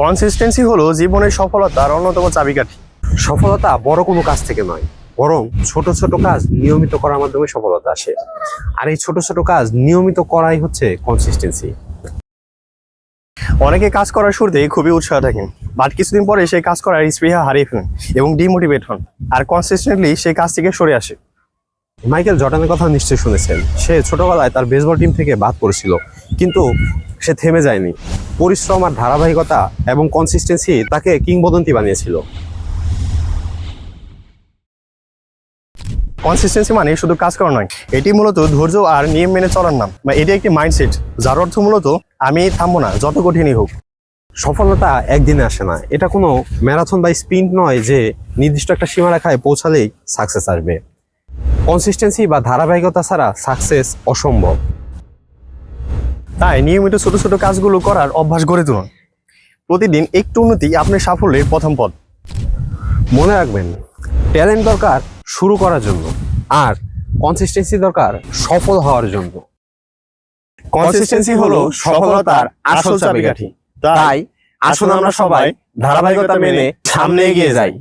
Consistency হলো জীবনের সফলতার অন্যতম চাবিকাঠি। সফলতা বড় কোনো কাজ থেকে নয়, বরং ছোট ছোট কাজ নিয়মিত করার মাধ্যমে সফলতা আসে। আর এই ছোট ছোট কাজ নিয়মিত করাই হচ্ছে কনসিস্টেন্সি অনেকে কাজ করার শুরুতে খুবই উৎসাহ থাকেন, বাট কিছুদিন পরে সেই কাজ করার স্পৃহা হারিয়ে ফেলেন এবং ডিমোটিভেট হন। আর কনসিস্টেন্টলি সেই কাজ থেকে সরে আসে। মাইকেল জর্ডানের কথা নিশ্চয়ই শুনেছেন। সে ছোটবেলায় তার বেসবল টিম থেকে বাদ পড়েছিল। কিন্তু সে থেমে যায়নি। পরিশ্রম আর ধারাবাহিকতা এবং কনসিস্টেন্সি তাকে কিংবদন্তি বানিয়েছিল। কনসিস্টেন্সি মানে শুধু কাজ করা নয়, এটি মূলত ধৈর্য আর নিয়ম মেনে চলার নাম, বা এটি একটি মাইন্ডসেট যার অর্থ মূলত আমি থামবো না, যত কঠিনই হোক। সফলতা একদিনে আসে না, এটা কোনো ম্যারাথন বা স্প্রিন্ট নয় যে নির্দিষ্ট একটা সীমারেখায় পৌঁছালেই সাকসেস আসবে। কনসিস্টেন্সি বা ধারাবাহিকতা ছাড়া সাকসেস অসম্ভব। তাই নিয়মিত ছোট ছোট কাজগুলো করার অভ্যাস গড়ে তুলুন। প্রতিদিন একটু উন্নতি আপনার সাফল্যের প্রথম পথ। মনে রাখবেন, ট্যালেন্ট দরকার শুরু করার জন্য আর কনসিস্টেন্সি দরকার সফল হওয়ার জন্য। কনসিস্টেন্সি হলো সফলতার আসল চাবিকাঠি। তাই আসুন আমরা সবাই ধারাবাহিকতা মেনে সামনে এগিয়ে যাই।